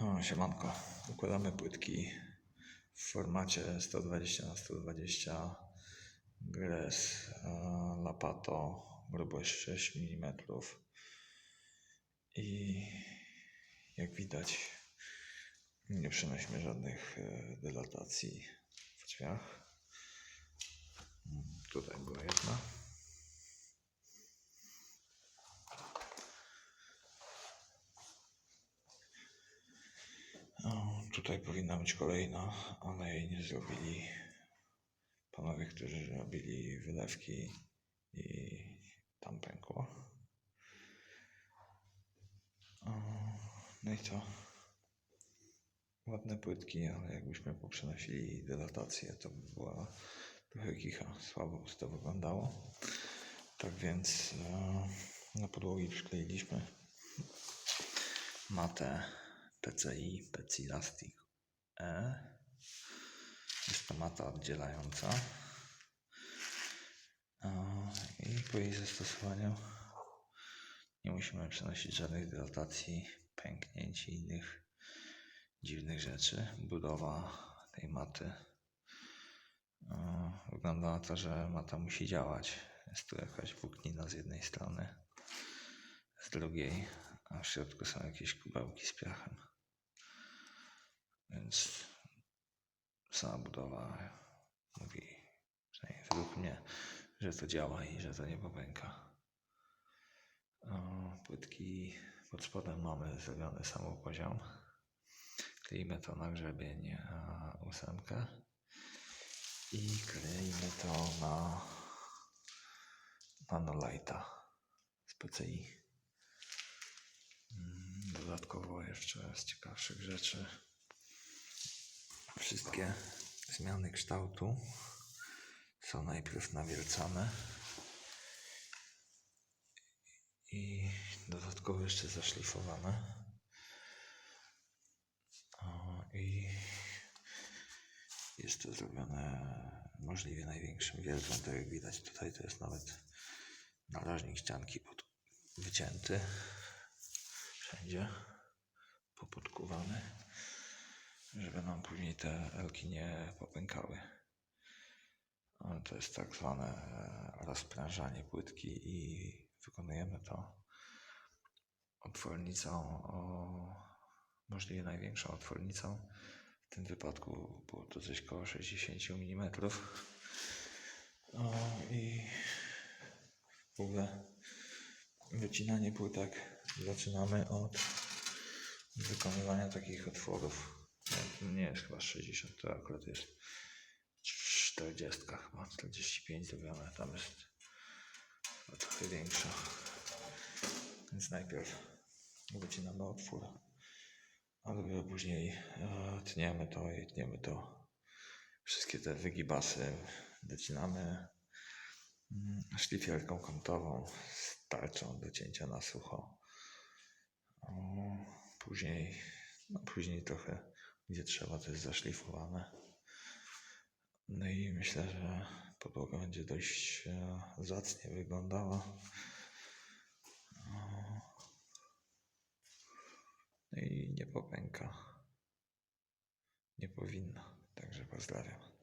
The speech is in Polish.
O, siemanko. Układamy płytki w formacie 120 na 120 Gres e, Lapato grubość 6 mm i jak widać nie przynosimy żadnych e, dylatacji w drzwiach. Mm, Tutaj była jedna. O, tutaj powinna być kolejna, ale jej nie zrobili panowie, którzy robili wylewki i tam pękło. No i co? Ładne płytki, ale jakbyśmy poprzenosili dylatację, to by była trochę kicha. Słabo to wyglądało. Tak więc e, na podłogi przykleiliśmy matę PCI Pecilastic E. Jest to mata oddzielająca. E, I po jej zastosowaniu nie musimy przenosić żadnych dylatacji, pęknięć i innych dziwnych rzeczy. Budowa tej maty e, wygląda na to, że mata musi działać. Jest tu jakaś włóknina z jednej strony, z drugiej, a w środku są jakieś kubełki z piachem. Więc sama budowa mówi, przynajmniej według mnie, że to działa i że to nie popęka. Płytki pod spodem mamy zrobiony samopoziom. Kleimy to na grzebień ósemkę i kleimy to na Nanolite'a z PCI. Mm, Dodatkowo jeszcze z ciekawszych rzeczy wszystkie zmiany kształtu są najpierw nawiercane i dodatkowo jeszcze zaszlifowane. I jest to zrobione możliwie największym wiertłem, tak jak widać tutaj to jest nawet narożnik ścianki pod, wycięty wszędzie popodkowany żeby nam później te elki nie popękały. To jest tak zwane e, rozprężanie płytki i wykonujemy to otwornicą o możliwie największą otwornicą. W tym wypadku było to coś koło 60 mm. O, I w ogóle wycinanie płytek zaczynamy od wykonywania takich otworów. Nie, nie jest chyba 60, to akurat jest 40 chyba, 45 zrobione, tam jest trochę większa. Więc najpierw wycinamy otwór, a dopiero później e, tniemy to i tniemy to. Wszystkie te wygibasy wycinamy mm, szlifierką kątową z tarczą do cięcia na sucho. Później, no później trochę gdzie trzeba, to jest zaszlifowane. No i myślę, że podłoga będzie dość e, zacnie wyglądała. No i nie popęka. Nie powinna. Także pozdrawiam.